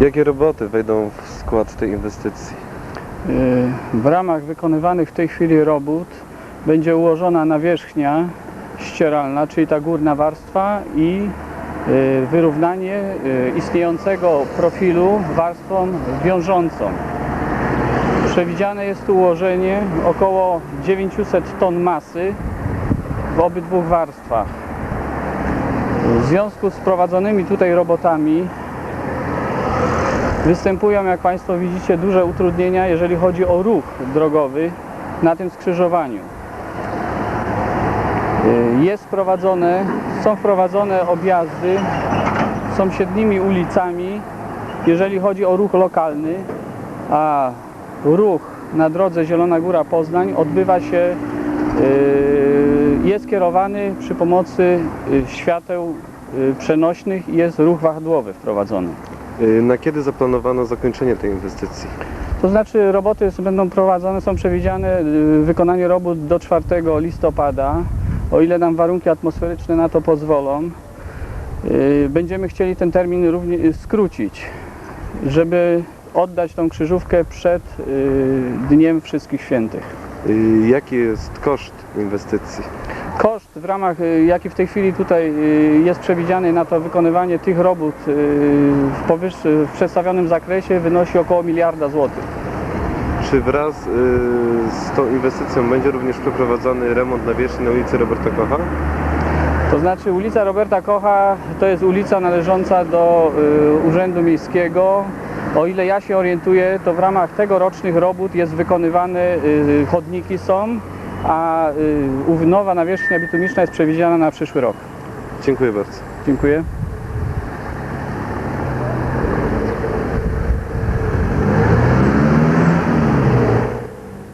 Jakie roboty wejdą w skład tej inwestycji? W ramach wykonywanych w tej chwili robót będzie ułożona nawierzchnia ścieralna, czyli ta górna warstwa i y, wyrównanie y, istniejącego profilu warstwą wiążącą. Przewidziane jest ułożenie około 900 ton masy w obydwu warstwach. W związku z prowadzonymi tutaj robotami Występują, jak Państwo widzicie, duże utrudnienia, jeżeli chodzi o ruch drogowy na tym skrzyżowaniu. Y, Jest prowadzone, są wprowadzone objazdy sąsiednimi ulicami, jeżeli chodzi o ruch lokalny, a ruch na drodze Zielona Góra Poznań odbywa się, y, jest kierowany przy pomocy y, świateł przenośnych i jest ruch wahadłowy wprowadzony. Y, Na kiedy zaplanowano zakończenie tej inwestycji? To znaczy roboty będą prowadzone, są przewidziane y, wykonanie robót do 4 listopada, o ile nam warunki atmosferyczne na to pozwolą. Y, Będziemy chcieli ten termin również skrócić, żeby oddać tą krzyżówkę przed Dniem Wszystkich Świętych. Jaki jest koszt inwestycji? W ramach, y, jaki w tej chwili tutaj y, jest przewidziany na to wykonywanie tych robót y, w, powyższy, w przedstawionym zakresie wynosi około miliarda złotych. Czy wraz z tą inwestycją będzie również przeprowadzony remont nawierzchni na ulicy Roberta Kocha? To znaczy ulica Roberta Kocha to jest ulica należąca do Urzędu Miejskiego. O ile ja się orientuję, to w ramach tegorocznych robót jest wykonywane, chodniki są, a y, nowa nawierzchnia bitumiczna jest przewidziana na przyszły rok. Dziękuję bardzo. Dziękuję.